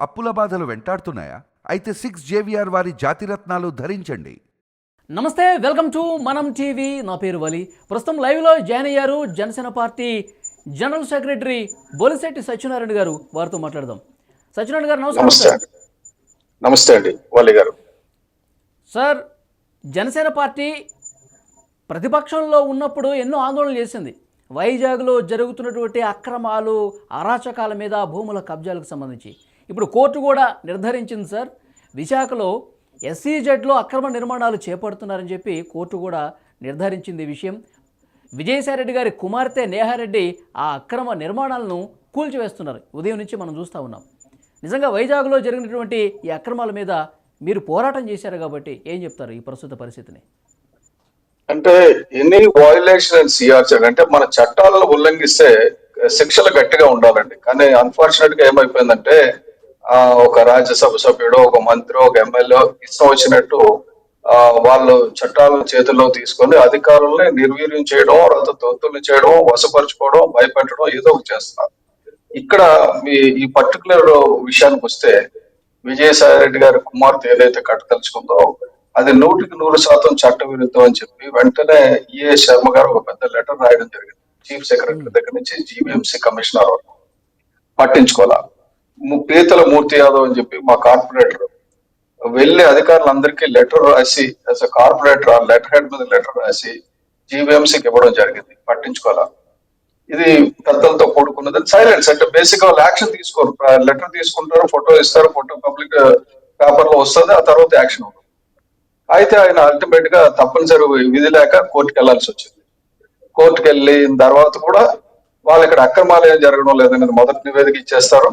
అప్పుల బాధలు వెంటాడుతున్నాయా? అయితే సిక్స్ జేవిఆర్ వారి జాతిరత్నాలు ధరించండి. నమస్తే వెల్కమ్ టు మనం టీవీ. నా పేరు వలి. ప్రస్తుతం లైవ్లో జాయిన్ అయ్యారు Janasena party general secretary Bolisetti Satyanarayana garu. వారితో మాట్లాడదాం. సత్యనారాయణ గారు నమస్కారం నమస్తే సార్. అండి. నమస్తే అండి వాలి గారు. సార్ జనసేన పార్టీ ప్రతిపక్షంలో ఉన్నప్పుడు ఎన్నో ఆందోళనలు చేసింది. వైజాగ్లో జరుగుతున్నటువంటి అక్రమాలు అరాచకాల మీద భూముల కబ్జాలకు సంబంధించి. ఇప్పుడు కోర్టు కూడా నిర్ధారించింది సార్. విశాఖలో ఎస్సీజెడ్లో అక్రమ నిర్మాణాలు చేపడుతున్నారని చెప్పి కోర్టు కూడా నిర్ధారించింది ఈ విషయం. విజయసాయిరెడ్డి గారి కుమార్తె నేహారెడ్డి ఆ అక్రమ నిర్మాణాలను కూల్చివేస్తున్నారు. ఉదయం నుంచి మనం చూస్తూ ఉన్నాం. నిజంగా వైజాగ్లో జరిగినటువంటి ఈ అక్రమాల మీద మీరు పోరాటం చేశారు కాబట్టి ఏం చెప్తారు ఈ ప్రస్తుత పరిస్థితిని? అంటే ఎనీ వయలేషన్ అండ్ సిఆర్చర్ అంటే మన చట్టాలను ఉల్లంఘిస్తే శిక్షలు గట్టిగా ఉండాలండి. కానీ అన్ఫార్చునేట్గా ఏమైపోయిందంటే ఒక రాజ్యసభ సభ్యుడు ఒక మంత్రి ఒక ఎమ్మెల్యే ఇష్టం వచ్చినట్టు వాళ్ళు చట్టాలను చేతుల్లో తీసుకొని అధికారుల్ని నిర్వీర్యం చేయడం లేదా తొత్తుల్ని చేయడం వశపరచుకోవడం భయపెట్టడం ఏదో ఒకటి చేస్తున్నారు. ఇక్కడ మీ ఈ పర్టికులర్ విషయానికి వస్తే విజయసాయి రెడ్డి గారి కుమార్తె ఏదైతే కట్టదలుచుకుందో అది నూటికి నూరు శాతం చట్ట విరుద్ధం అని చెప్పి వెంటనే ఈఏ శర్మ గారు ఒక పెద్ద లెటర్ రాయడం జరిగింది. చీఫ్ సెక్రటరీ దగ్గర నుంచి జీవీఎంసీ కమిషనర్ వరకు. పట్టించుకోవాలి ప్రీతల మూర్తి యాదవ్ అని చెప్పి మా కార్పొరేటర్ వెళ్ళి అధికారులందరికీ లెటర్ రాసి యాజ్ అ కార్పొరేటర్ ఆ లెటర్ హెడ్ మీద లెటర్ రాసి జీవీఎంసీకి ఇవ్వడం జరిగింది. పట్టించుకోవాలా? ఇది పెద్దలతో కూడుకున్నది సైలెన్స్ అంటే బేసిక్ వాళ్ళు యాక్షన్ తీసుకోరు. లెటర్ తీసుకుంటారు ఫోటో ఇస్తారు ఫోటో పబ్లిక్ పేపర్లో వస్తుంది ఆ తర్వాత యాక్షన్ ఉంటుంది. అయితే ఆయన అల్టిమేట్గా తప్పనిసరి విధి లేక కోర్టుకి వెళ్ళాల్సి వచ్చింది. కోర్టుకి వెళ్ళిన తర్వాత కూడా వాళ్ళు ఇక్కడ అక్రమాలు ఏం జరగడం లేదనేది మొదటి నివేదిక ఇచ్చేస్తారు.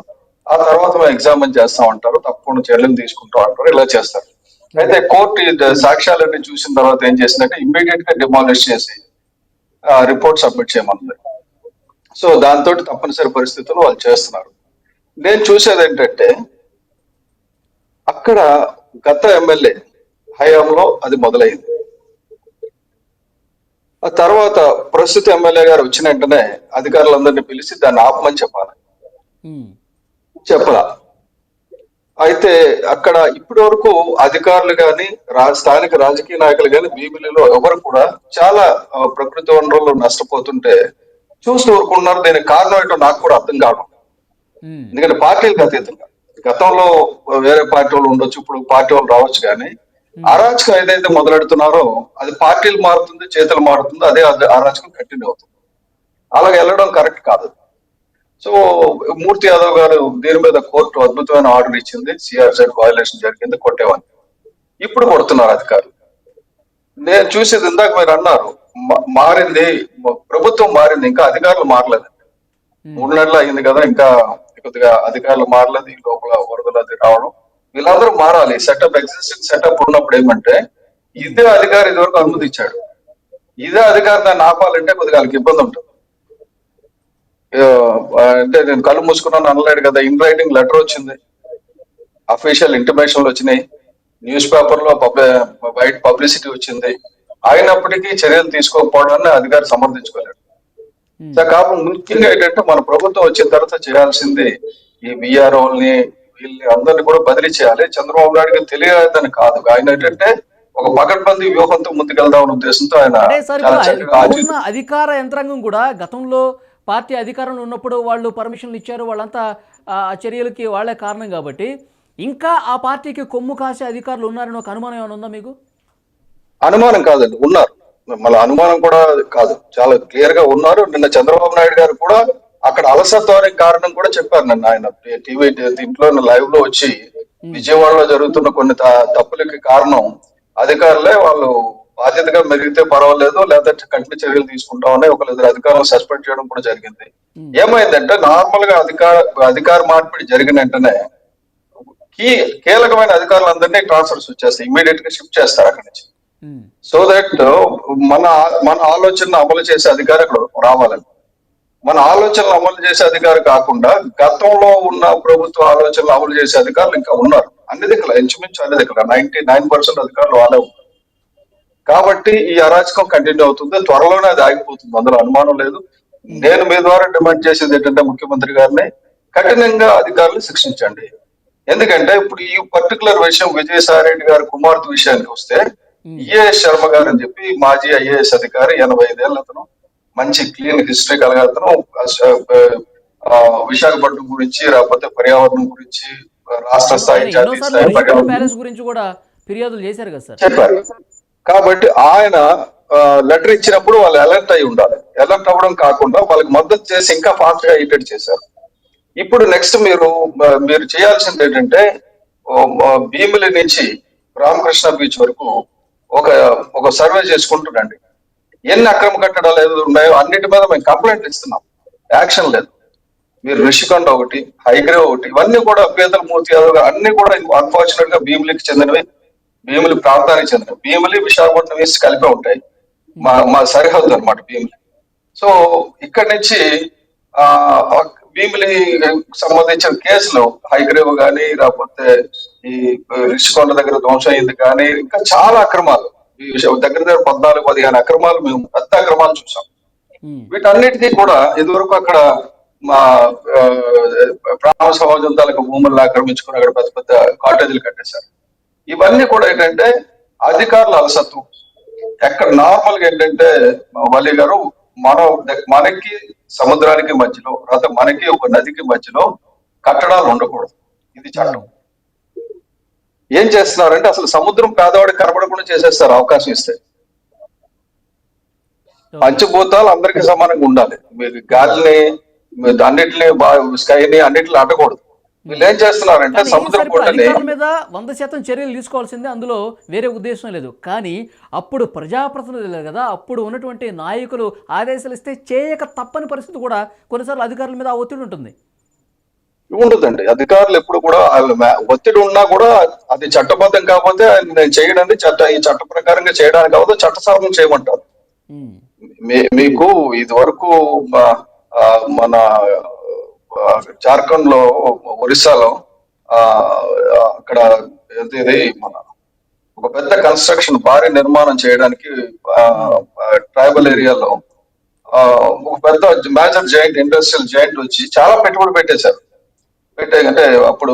ఆ తర్వాత మేము ఎగ్జామిన్ చేస్తా ఉంటారు తప్పకుండా చర్యలు తీసుకుంటూ ఉంటారు ఇలా చేస్తారు. అయితే కోర్టు సాక్ష్యాలన్నీ చూసిన తర్వాత ఏం చేసిందంటే ఇమ్మీడియట్గా డిమాలిష్ చేసి రిపోర్ట్ సబ్మిట్ చేయమన్నది. సో దాంతో తప్పనిసరి పరిస్థితుల్లో వాళ్ళు చేస్తున్నారు. నేను చూసేది ఏంటంటే అక్కడ గత ఎమ్మెల్యే హయాంలో అది మొదలైంది. ఆ తర్వాత ప్రస్తుత ఎమ్మెల్యే గారు వచ్చిన వెంటనే అధికారులందరినీ పిలిచి దాన్ని ఆపమని చెప్పాలి. చెప్పలా. అయితే అక్కడ ఇప్పటి వరకు అధికారులు రా- స్థానిక రాజకీయ నాయకులు గాని బీబీలలో ఎవరు కూడా చాలా ప్రకృతి వనరులు నష్టపోతుంటే చూస్తూ ఊరుకున్నారు దీనికి కారణం ఏంటో నాకు కూడా అర్థం కావడం. ఎందుకంటే పార్టీలకు అతీతంగా. గతంలో వేరే పార్టీ వాళ్ళు ఉండొచ్చు ఇప్పుడు పార్టీ వాళ్ళు రావచ్చు కానీ అరాచకం ఏదైతే మొదలెడుతున్నారో అది పార్టీలు మారుతుంది చేతులు మారుతుంది అదే అద- అరాచకం కంటిన్యూ అవుతుంది. అలాగే వెళ్ళడం కరెక్ట్ కాదు. సో మూర్తి యాదవ్ గారు దీని మీద కోర్టు అద్భుతమైన ఆర్డర్ ఇచ్చింది. సిఆర్జెడ్ వయలేషన్ జరిగింది కొట్టేవని ఇప్పుడు కొడుతున్నారు అధికారులు. నేను చూసేది ఇందాక మీరు అన్నారు మారింది ప్రభుత్వం మారింది ఇంకా అధికారులు మారలేదు. మూడు నెలలు అయింది కదా ఇంకా కొద్దిగా అధికారులు మారలేదు ఈ లోపల వరదలు అది రావడం. వీళ్ళందరూ మారాలి. సెటప్ ఎగ్జిస్టింగ్ సెటప్ ఉన్నప్పుడు ఏమంటే ఇదే అధికారి ఇదివరకు అనుమతి ఇచ్చాడు ఇదే అధికారి దాన్ని ఆపాలంటే కొద్దిగా వాళ్ళకి ఇబ్బంది ఉంటుంది. అంటే నేను కళ్ళు మూసుకున్నాను అనలేడు కదా. ఇన్ రైటింగ్ లెటర్ వచ్చింది. అఫీషియల్ ఇంటిమేషన్లు వచ్చినాయి. న్యూస్ పేపర్లో బయట పబ్లిసిటీ వచ్చింది. అయినప్పటికీ చర్యలు తీసుకోకపోవడాన్ని అధికారి సమర్థించుకోలేడు. సో కాబట్టి ముఖ్యంగా ఏంటంటే మన ప్రభుత్వం వచ్చిన తర్వాత చేయాల్సింది ఈ విఆర్ఓల్ని వీళ్ళని అందరిని కూడా బదిలీ చేయాలి. చంద్రబాబు నాయుడుకి తెలియదని కాదు. ఆయన ఏంటంటే ఒక పకడ్బందీ వ్యూహంతో ముందుకెళ్దాం అనే ఉద్దేశంతో ఆయన అధికార యంత్రాంగం కూడా గతంలో పార్టీ అధికారంలో ఉన్నప్పుడు వాళ్ళు పర్మిషన్లు ఇచ్చారు వాళ్ళంతా ఆ చర్యలకి వాళ్ళే కారణం కాబట్టి. ఇంకా ఆ పార్టీకి కొమ్ము కాసే అధికారులు ఉన్నారని ఒక అనుమానం ఏమైనా ఉందా మీకు? అనుమానం కాదండి ఉన్నారు. మళ్ళీ అనుమానం కూడా కాదు. చాలా క్లియర్గా ఉన్నారు. నిన్న చంద్రబాబు నాయుడు గారు కూడా అక్కడ అలసత్వానికి కారణం కూడా చెప్పారు నిన్న. ఆయన టీవీ దీంట్లో లైవ్లో వచ్చి విజయవాడలో జరుగుతున్న కొన్ని తప్పులకి కారణం అధికారులే వాళ్ళు బాధ్యతగా మెరిగితే పర్వాలేదు లేదంటే కఠిన చర్యలు తీసుకుంటామని ఒక ఇద్దరు అధికారులను సస్పెండ్ చేయడం కూడా జరిగింది. ఏమైందంటే నార్మల్గా అధికార అధికార మార్పిడి జరిగిన వెంటనే కీ కీలకమైన అధికారులందరినీ ట్రాన్స్ఫర్స్ వచ్చేస్తాయి ఇమీడియట్గా షిఫ్ట్ చేస్తారు అక్కడి నుంచి. సో దట్ మన మన ఆలోచన అమలు చేసే అధికారి అక్కడ రావాలని మన ఆలోచనలు అమలు చేసే అధికారి కాకుండా గతంలో ఉన్న ప్రభుత్వ ఆలోచనలు అమలు చేసే అధికారులు ఇంకా ఉన్నారు. అన్ని దగ్గర ఇంచుమించు అన్ని దగ్గర నైన్టీ నైన్ పర్సెంట్ అధికారులు వాళ్ళే ఉన్నారు. కాబట్టి ఈ అరాచకం కంటిన్యూ అవుతుంది. త్వరలోనే అది ఆగిపోతుంది. అందులో అనుమానం లేదు. నేను మీ ద్వారా డిమాండ్ చేసేది ఏంటంటే ముఖ్యమంత్రి గారిని కఠినంగా అధికారులు శిక్షించండి. ఎందుకంటే ఇప్పుడు ఈ పర్టికులర్ విషయం విజయసాయి రెడ్డి గారి కుమార్తె విషయానికి వస్తే ఈఏఎస్ శర్మ గారు అని చెప్పి మాజీ ఐఏఎస్ అధికారి ఎనభై ఐదేళ్ళ అతను మంచి క్లీన్ హిస్టరీ కలిగిన ఆ, విశాఖపట్నం గురించి లేకపోతే పర్యావరణం గురించి రాష్ట్ర స్థాయి జాతీయ స్థాయి గురించి కూడా ఫిర్యాదులు చేశారు కదా సార్? చెప్పారు. కాబట్టి ఆయన లెటర్ ఇచ్చినప్పుడు వాళ్ళు అలర్ట్ అయి ఉండాలి. అలర్ట్ అవ్వడం కాకుండా వాళ్ళకి మద్దతు చేసి ఇంకా ఫాస్ట్గా ఇటెడ్ చేశారు. ఇప్పుడు నెక్స్ట్ మీరు మీరు చేయాల్సింది ఏంటంటే భీమిలి నుంచి రామకృష్ణ బీచ్ వరకు ఒక ఒక సర్వే చేసుకుంటుండండి ఎన్ని అక్రమ కట్టడాలు ఏదో ఉన్నాయో అన్నిటి మీద మేము కంప్లైంట్ ఇస్తున్నాం. యాక్షన్ లేదు. మీరు రిషికొండ ఒకటి హైగ్రే ఒకటి ఇవన్నీ కూడా పేదల మూర్తి యాదవ్ అన్ని కూడా అన్ఫార్చునేట్గా భీమిలికి చెందినవి. భీములి ప్రాంతానికి చెందినవి భీములి విశాఖపట్నం వేసి కలిపే ఉంటాయి. మా మా సరిహద్దు అన్నమాట భీములి. సో ఇక్కడి నుంచి ఆ భీమిలి సంబంధించిన కేసులు హైగ్రేవ్ కానీ లేకపోతే ఈ రిషికొండ దగ్గర ధ్వంసం అయింది కానీ ఇంకా చాలా అక్రమాలు. దగ్గర దగ్గర పద్నాలుగు పదిహేను అక్రమాలు మేము పెద్ద అక్రమాలు చూసాం. వీటన్నిటికీ కూడా ఇదివరకు అక్కడ మా ప్రాణ సమాజం తాలూకు భూములను ఆక్రమించుకుని అక్కడ పెద్ద పెద్ద కాటేజీలు కట్టేశారు. ఇవన్నీ కూడా ఏంటంటే అధికారుల అలసత్వం. ఎక్కడ నార్మల్గా ఏంటంటే వల్లి గారు మన మనకి సముద్రానికి మధ్యలో లేదా మనకి ఒక నదికి మధ్యలో కట్టడాలు ఉండకూడదు. ఇది చట్టం. ఏం చేస్తున్నారంటే అసలు సముద్రం పేదవాడికి కనబడకుండా చేసేస్తారు అవకాశం ఇస్తే. పంచభూతాలు అందరికీ సమానంగా ఉండాలి. మీరు గాలిని అన్నిటిని స్కైని అన్నిటిని అడ్డకూడదు. వీళ్ళు ఏం చేస్తున్నారంటే సముద్రం మీద వంద శాతం చర్యలు తీసుకోవాల్సిందే అందులో వేరే ఉద్దేశం లేదు. కానీ అప్పుడు ప్రజాప్రతినిధులు కదా అప్పుడు ఉన్నటువంటి నాయకులు ఆదేశాలు ఇస్తే చేయక తప్పని పరిస్థితి కూడా కొన్నిసార్లు అధికారుల మీద ఒత్తిడి ఉంటుంది. ఉండదండి అధికారులు ఎప్పుడు కూడా ఒత్తిడి ఉన్నా కూడా అది చట్టబద్ధం కాకపోతే నేను చేయడానికి చట్ట ఈ చట్ట ప్రకారంగా చేయడానికి కాకపోతే చట్ట సవరణ చేయమంటారు మీకు ఇది వరకు మన జార్ఖండ్లో ఒరిస్సాలో ఆ, అక్కడ ఇది మన ఒక పెద్ద కన్స్ట్రక్షన్ భారీ నిర్మాణం చేయడానికి ట్రైబల్ ఏరియాలో ఒక పెద్ద మేజర్ జాయింట్ ఇండస్ట్రియల్ జాయింట్ వచ్చి చాలా పెట్టుబడి పెట్టేశారు. పెట్టే అంటే అప్పుడు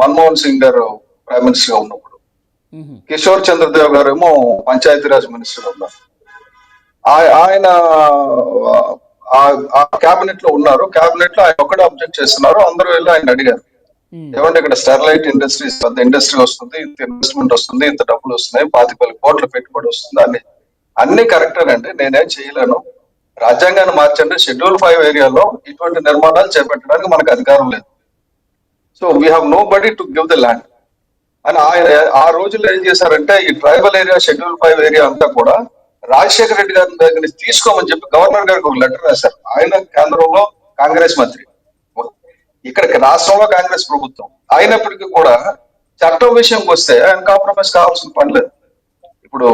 మన్మోహన్ సింగ్ గారు ప్రైమ్ మినిస్టర్గా ఉన్నప్పుడు. కిషోర్ చంద్రదేవ్ గారు ఏమో పంచాయతీరాజ్ మినిస్టర్ ఉన్నారు. ఆయన ఆ కేబినెట్లో ఉన్నారు. కేబినెట్లో ఆయన ఒక్కడే అబ్జెక్ట్ చేస్తున్నారు. అందరూ వెళ్ళి ఆయన అడిగారు. ఏమంటే ఇక్కడ స్టెర్లైట్ ఇండస్ట్రీస్ పెద్ద ఇండస్ట్రీ వస్తుంది ఇంత ఇన్వెస్ట్మెంట్ వస్తుంది ఇంత డబ్బులు వస్తున్నాయి పాతిక వేల కోట్ల పెట్టుబడి వస్తుంది అన్ని అన్ని కరెక్టేనండి నేనేం చేయలేను. రాజ్యాంగాన్ని మార్చండి. షెడ్యూల్ ఫైవ్ ఏరియాలో ఇటువంటి నిర్మాణాలు చేపట్టడానికి మనకు అధికారం లేదు. So we have nobody to give the land అని ఆయన ఆ రోజుల్లో ఏం చేశారంటే ఈ tribal area schedule five area అంతా కూడా రాజశేఖర రెడ్డి గారి దగ్గర నుంచి తీసుకోమని చెప్పి గవర్నర్ గారికి ఒక లెటర్ రాశారు. ఆయన కేంద్రంలో కాంగ్రెస్ మంత్రి. ఇక్కడ రాష్ట్రంలో కాంగ్రెస్ ప్రభుత్వం. అయినప్పటికీ కూడా చట్టం విషయంకి వస్తే ఆయన కాంప్రమైజ్ కావాల్సిన పని లేదు. ఇప్పుడు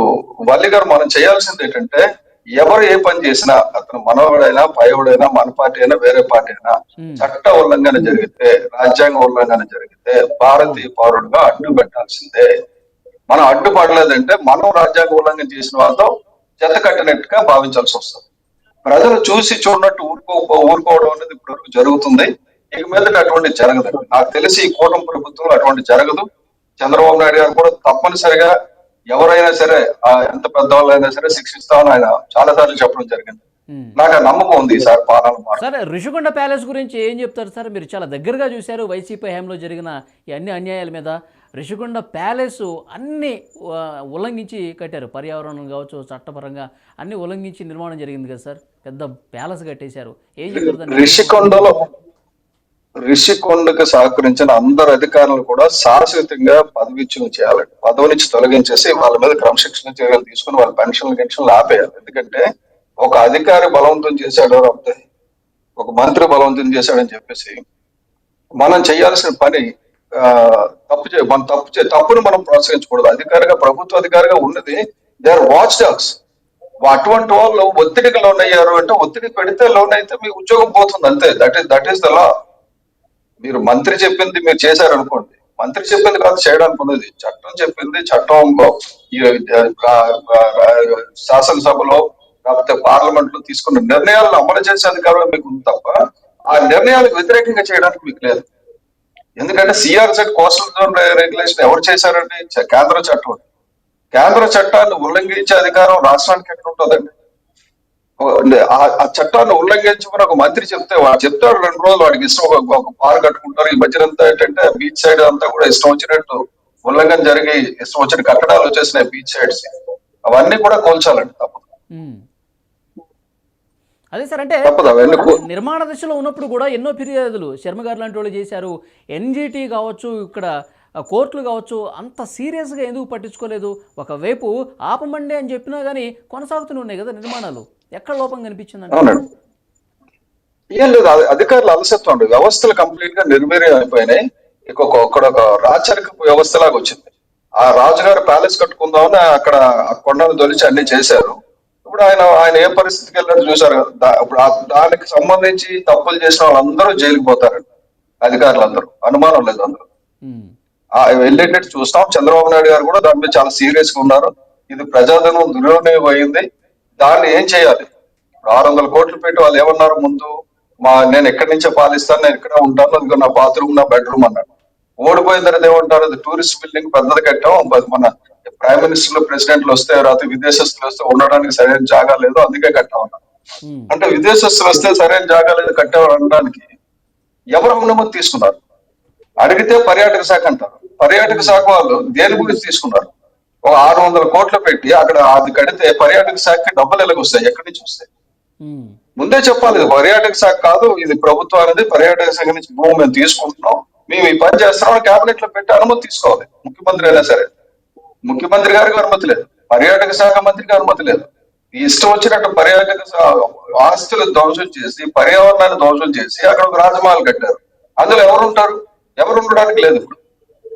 వల్లి గారు మనం చేయాల్సింది ఏంటంటే ఎవరు ఏ పని చేసినా అతను మనవాడైనా పైవాడైనా మన పార్టీ అయినా వేరే పార్టీ అయినా Hmm. చట్ట ఉల్లంఘన జరిగితే రాజ్యాంగ ఉల్లంఘన జరిగితే భారతీయ పౌరుడుగా అడ్డు పెట్టాల్సిందే మనం అడ్డుపడలేదంటే మనం రాజ్యాంగ ఉల్లంఘన చేసిన వాళ్ళతో జత కట్టినట్టుగా భావించాల్సి వస్తుంది. ప్రజలు చూసి చూడనట్టు ఊరుకో ఊరుకోవడం అనేది ఇప్పుడు జరుగుతుంది. ఇక మీదట అటువంటి జరగదు. నాకు తెలిసి ఈ కూటమి ప్రభుత్వంలో అటువంటి జరగదు. చంద్రబాబు నాయుడు గారు కూడా తప్పనిసరిగా ఎవరైనా సరే ఆ ఎంత పెద్దవాళ్ళైనా సరే శిక్షిస్తామని ఆయన చాలా సార్లు చెప్పడం జరిగింది. నాకు నమ్మకం ఉంది ఈసారి పాలన సార్ రిషికొండ ప్యాలెస్ గురించి ఏం చెప్తారు సార్? మీరు చాలా దగ్గరగా చూశారు వైసీపీ హయాంలో జరిగిన ఈ అన్ని అన్యాయాల మీద. రిషికొండ ప్యాలెస్ అన్ని ఉల్లంఘించి కట్టారు. పర్యావరణం కావచ్చు చట్టపరంగా అన్ని ఉల్లంఘించి నిర్మాణం జరిగింది కదా సార్? పెద్ద ప్యాలెస్ కట్టేశారు. ఏం చెప్తారు? రిషికొండలో రిషికొండకు సహకరించిన అందరు అధికారులు కూడా శాశ్వతంగా పదవిచ్యం చేయాలి. పదవి నుంచి తొలగించేసి వాళ్ళ మీద క్రమశిక్షణ చర్యలు తీసుకుని వాళ్ళ పెన్షన్లు గిన్షన్లు ఆపేయాలి. ఎందుకంటే ఒక అధికారి బలవంతం చేశాడు లేకపోతే ఒక మంత్రి బలవంతం చేశాడని చెప్పేసి మనం చేయాల్సిన పని తప్పు చే మనం తప్పు చే తప్పును మనం ప్రోత్సహించకూడదు. అధికారిగా ప్రభుత్వ అధికారిగా ఉన్నది దే ఆర్ వాచ్ డాగ్స్ అటువంటి వాళ్ళు ఒత్తిడికి లోన్ అయ్యారు అంటే ఒత్తిడి పెడితే లోన్ అయితే మీ ఉద్యోగం పోతుంది అంతే. That is that is the law మీరు మంత్రి చెప్పింది మీరు చేశారనుకోండి. మంత్రి చెప్పింది కాదు చేయడానికి ఉన్నది చట్టం చెప్పింది చట్టం ఈ, శాసనసభలో లేకపోతే పార్లమెంట్లో తీసుకున్న నిర్ణయాలను అమలు చేసే అధికారం మీకు ఉంది తప్ప ఆ నిర్ణయాలకు వ్యతిరేకంగా చేయడానికి మీకు లేదు. ఎందుకంటే సిఆర్జెడ్ కోస్టల్ జోన్ రెగ్యులేషన్ ఎవరు చేశారండి? కేంద్ర చట్టం. కేంద్ర చట్టాన్ని ఉల్లంఘించే అధికారం రాష్ట్రానికి ఎక్కడ ఉంటుందండి? ఆ- చట్టాన్ని ఉల్లంఘించుకుని ఒక మంత్రి చెప్తే వాడు చెప్తాడు రెండు రోజులు వాడికి ఇష్టం ఒక పాలు కట్టుకుంటారు. ఈ మధ్యన అంతా ఏంటంటే బీచ్ సైడ్ అంతా కూడా ఇష్టం వచ్చినట్టు ఉల్లంఘన జరిగి ఇష్టం వచ్చిన కట్టడాలు వచ్చేసినాయి బీచ్ సైడ్స్ అవన్నీ కూడా కోల్చాలండి తప్పదు. అదే సార్ అంటే నిర్మాణ దశలో ఉన్నప్పుడు కూడా ఎన్నో ఫిర్యాదులు. శర్మ గారు లాంటి వాళ్ళు చేశారు. ఎన్జిటి కావచ్చు ఇక్కడ కోర్టులు కావచ్చు అంత సీరియస్గా ఎందుకు పట్టించుకోలేదు? ఒకవైపు ఆపమండి అని చెప్పినా కానీ కొనసాగుతూనే ఉన్నాయి కదా నిర్మాణాలు. ఎక్కడ లోపం కనిపించిందంటే? ఏం లేదు అధికారులు అలసత్వం వ్యవస్థలు కంప్లీట్గా నిర్వీర్యం అయిపోయినాయి ఇక ఒక రాచరిక వ్యవస్థ లాగా వచ్చింది. ఆ రాజుగారు ప్యాలెస్ కట్టుకుందామని అక్కడ కొండను తొలిచి అన్ని చేశారు. ఇప్పుడు ఆయన ఆయన ఏ పరిస్థితికి వెళ్ళారు చూసారు కదా. ఇప్పుడు దానికి సంబంధించి తప్పులు చేసిన వాళ్ళందరూ జైలుకి పోతారండి అధికారులందరూ. అనుమానం లేదు అందరూ వెళ్ళేటట్టు చూస్తాం. చంద్రబాబు నాయుడు గారు కూడా దాని మీద చాలా సీరియస్గా ఉన్నారు. ఇది ప్రజాధనం దుర్వినియోగం అయింది దాన్ని ఏం చేయాలి? ఇప్పుడు ఆరు వందల కోట్లు పెట్టి వాళ్ళు ఏమన్నారు ముందు? మా నేను ఎక్కడి నుంచే పాలిస్తాను నేను ఇక్కడ ఉంటాను అదిగో నా బాత్రూమ్ నా బెడ్రూమ్ అన్నాడు. ఓడిపోయిన తర్వాత ఏమంటారు? అది టూరిస్ట్ బిల్డింగ్ పెద్దది కట్టాం మన ప్రైమ్ మినిస్టర్లు ప్రెసిడెంట్లు వస్తే రాత్రి విదేశస్తులు వస్తే ఉండడానికి సరైన జాగా లేదు అందుకే కట్టాం అన్నారు ఉమ్. అంటే విదేశస్తులు వస్తే సరైన జాగా లేదు కట్టామని అనడానికి ఎవరు అనుమతి తీసుకున్నారు? అడిగితే పర్యాటక శాఖ అంటారు. పర్యాటక శాఖ వాళ్ళు దేని గురించి తీసుకున్నారు? ఒక ఆరు వందల కోట్లు పెట్టి అక్కడ అది కడితే పర్యాటక శాఖకి డబ్బులు ఎలాగ వస్తాయి? ఎక్కడి నుంచి వస్తాయి? ఉమ్. ముందే చెప్పాలి ఇది పర్యాటక శాఖ కాదు ఇది ప్రభుత్వం అనేది పర్యాటక శాఖ నుంచి భూమి మేము తీసుకుంటున్నాం. మేము ఈ పని చేస్తున్నాం కేబినెట్లో పెట్టి అనుమతి తీసుకోవాలి ముఖ్యమంత్రి అయినా సరే. ముఖ్యమంత్రి గారికి అనుమతి లేదు. పర్యాటక శాఖ మంత్రికి అనుమతి లేదు. ఇష్టం వచ్చినట్టు పర్యాటక ఆస్తులు ధ్వంసం చేసి పర్యావరణాన్ని ధ్వంసం చేసి అక్కడ ఒక రాజమహల్ కట్టారు. అందులో ఎవరు ఉంటారు ఎవరు ఉండడానికి లేదు ఇప్పుడు.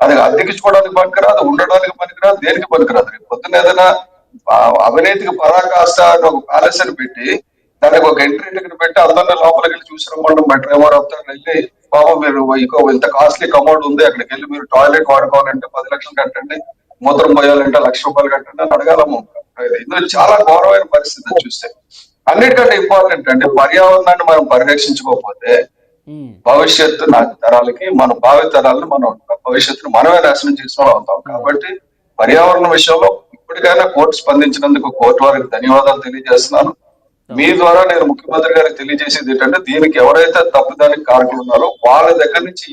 అది అద్దెకించుకోవడానికి పనికిరాదు ఉండడానికి పనికిరాదు దేనికి పనికిరాదు. రేపు పొద్దున్న ఏదైనా అవినీతికి పరాకాష్ట అని ఒక ప్యాలెస్ అని పెట్టి దానికి ఒక ఎంట్రీ టికెట్ పెట్టి అందరినీ లోపలికి వెళ్ళి చూసి రమ్మంటాం బెటర్ ఎవరు అవుతారు వెళ్ళి పాపం మీరు ఇంకో ఇంత కాస్ట్లీ కమౌంట్ ఉంది అక్కడికి వెళ్ళి మీరు టాయిలెట్ వాడుకోవాలంటే పది లక్షలు కట్టండి మూత్రం పోయాలంటే లక్ష రూపాయలు కట్టండి అని అడగాలము ఇది చాలా ఘోరమైన పరిస్థితి చూస్తే. అన్నిటికంటే ఇంపార్టెంట్ అంటే పర్యావరణాన్ని మనం పరిరక్షించుకోకపోతే. భవిష్యత్తు నా తరాలకి మన భావి తరాలను మనం భవిష్యత్తును మనమే నాశనం చేసిన వాళ్ళు అవుతాం కాబట్టి పర్యావరణ విషయంలో ఇప్పటికైనా కోర్టు స్పందించినందుకు కోర్టు వారికి ధన్యవాదాలు తెలియజేస్తున్నాను. మీ ద్వారా నేను ముఖ్యమంత్రి గారికి తెలియజేసేది ఏంటంటే దీనికి ఎవరైతే తప్పుదానికి కారకులు ఉన్నారో వాళ్ళ దగ్గర నుంచి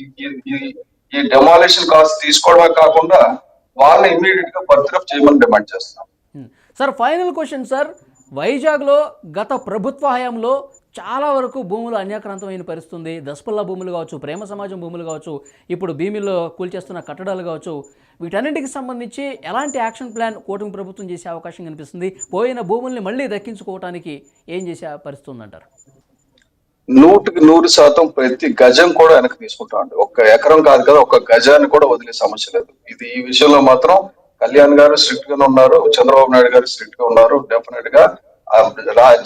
ఈ డెమాలిషన్ కాస్ట్ తీసుకోవడమే కాకుండా వాళ్ళని ఇమీడియట్గా బర్త్రఫ్ చేయమని డిమాండ్ చేస్తున్నాం. సార్ ఫైనల్ క్వశ్చన్ సార్ వైజాగ్లో గత ప్రభుత్వ హయాంలో చాలా వరకు భూములు అన్యాక్రాంతమైన పరిస్థితుంది. దసపల్లా భూములు కావచ్చు ప్రేమ సమాజం భూములు కావచ్చు ఇప్పుడు భీమిల్లో కూల్చేస్తున్న కట్టడాలు కావచ్చు వీటన్నిటికి సంబంధించి ఎలాంటి యాక్షన్ ప్లాన్ కూటమి ప్రభుత్వం చేసే అవకాశం కనిపిస్తుంది? పోయిన భూముల్ని మళ్ళీ దక్కించుకోవడానికి ఏం చేసే పరిస్థితి ఉందంటారు? నూటికి నూరు శాతం ప్రతి గజం కూడా వెనక్కి తీసుకుంటాం అండి ఒక్క ఎకరం కాదు కదా ఒక్క గజాన్ని కూడా వదిలే సమస్య లేదు. ఇది ఈ విషయంలో మాత్రం కళ్యాణ్ గారు స్ట్రిక్ట్గా ఉన్నారు చంద్రబాబు నాయుడు గారు స్ట్రిక్ట్గా ఉన్నారు డెఫినెట్గా.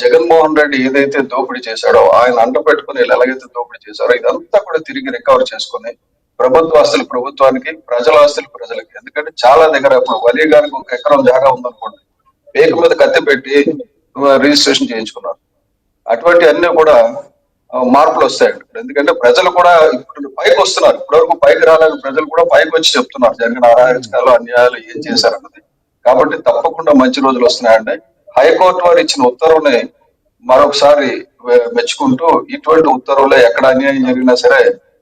జగన్మోహన్ రెడ్డి ఏదైతే దోపిడీ చేశాడో ఆయన అంట పెట్టుకుని ఎలాగైతే దోపిడీ చేశారో ఇదంతా కూడా తిరిగి రికవర్ చేసుకుని ప్రభుత్వ ఆస్తులు ప్రభుత్వానికి ప్రజల ఆస్తులు ప్రజలకి. ఎందుకంటే చాలా దగ్గర ఇప్పుడు వలీ గారికి ఒక ఎకరం జాగా ఉందనుకోండి పేక మీద కత్తి పెట్టి రిజిస్ట్రేషన్ చేయించుకున్నారు. అటువంటి అన్ని కూడా మార్పులు వస్తాయండి. ఎందుకంటే ప్రజలు కూడా ఇప్పుడు పైకి వస్తున్నారు. ఇప్పటివరకు పైకి రాలేదు ప్రజలు కూడా పైకి వచ్చి చెప్తున్నారు. జరిగిన అరాచకాలు అన్యాయాలు ఏం చేశారన్నది. కాబట్టి తప్పకుండా మంచి రోజులు వస్తున్నాయండి. హైకోర్టు వారు ఇచ్చిన ఉత్తర్వుని మరొకసారి మెచ్చుకుంటూ ఇటువంటి ఉత్తర్వులు ఎక్కడ అన్యాయం జరిగినా సరే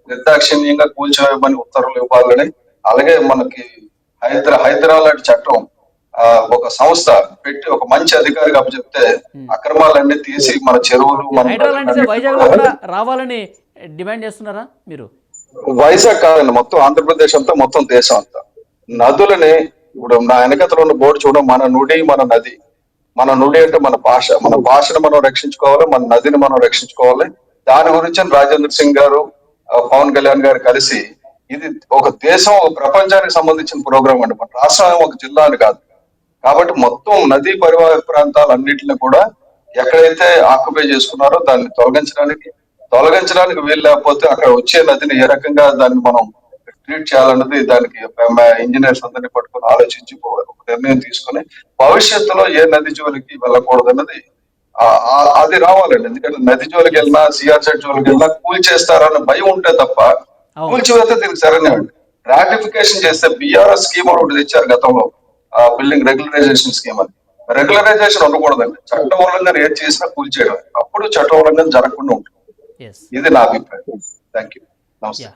నిర్దాక్షిణ్యంగా కూల్చివేయమని ఉత్తర్వులు ఇవ్వాలని అలాగే మనకి హైదరా హైదరాబాద్ లాంటి చట్టం ఒక సంస్థ పెట్టి ఒక మంచి అధికారికి అప్పచెప్తే అక్రమాలన్నీ తీసి మన చెరువులు రావాలని డిమాండ్ చేస్తున్నారా మీరు? వైజాగ్ కాదండి మొత్తం ఆంధ్రప్రదేశ్ అంతా మొత్తం దేశం అంతా. నదులని ఇప్పుడు నా వెనకతలో ఉన్న బోర్డు చూడడం మన నుడి మన నది. మన నుడి అంటే మన భాష. మన భాషను మనం రక్షించుకోవాలి మన నదిని మనం రక్షించుకోవాలి. దాని గురించి రాజేంద్ర సింగ్ గారు పవన్ కళ్యాణ్ గారు కలిసి ఇది ఒక దేశం ఒక ప్రపంచానికి సంబంధించిన ప్రోగ్రామ్ అండి. మన రాష్ట్రం ఒక జిల్లా అని కాదు. కాబట్టి మొత్తం నదీ పరివాహక ప్రాంతాలన్నింటిని కూడా ఎక్కడైతే ఆక్యుపై చేసుకున్నారో దాన్ని తొలగించడానికి తొలగించడానికి వీలు లేకపోతే అక్కడ వచ్చే నదిని ఏ రకంగా దాన్ని మనం ట్రీట్ చేయాలన్నది దానికి ఇంజనీర్స్ అందరినీ పట్టుకొని ఆలోచించి ఒక నిర్ణయం తీసుకొని భవిష్యత్తులో ఏ నది జోలికి వెళ్ళకూడదు అన్నది ఆ- ఆ- అది రావాలండి ఎందుకంటే నది జోలికి వెళ్ళినా సిఆర్సెట్ జోలికి వెళ్ళినా కూల్ చేస్తారన్న భయం ఉంటే తప్ప అవును. కూల్చివేత దీనికి అండి రాటిఫికేషన్ చేస్తే బిఆర్ఎస్ స్కీమ్ ఒకటి తెచ్చారు గతంలో బిల్డింగ్ రెగ్యులరైజేషన్ స్కీమ్ అని రెగ్యులరైజేషన్ ఉండకూడదండి చట్ట ఉల్లంఘన ఏది చేసినా కూల్చేయడం అప్పుడు చట్ట ఉల్లంఘన జరగకుండా ఉంటుంది. ఇది నా అభిప్రాయం. థ్యాంక్ యూ నమస్తే.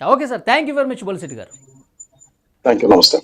Okay sir thank you very much Bolisetti garu. Thank you నమస్తే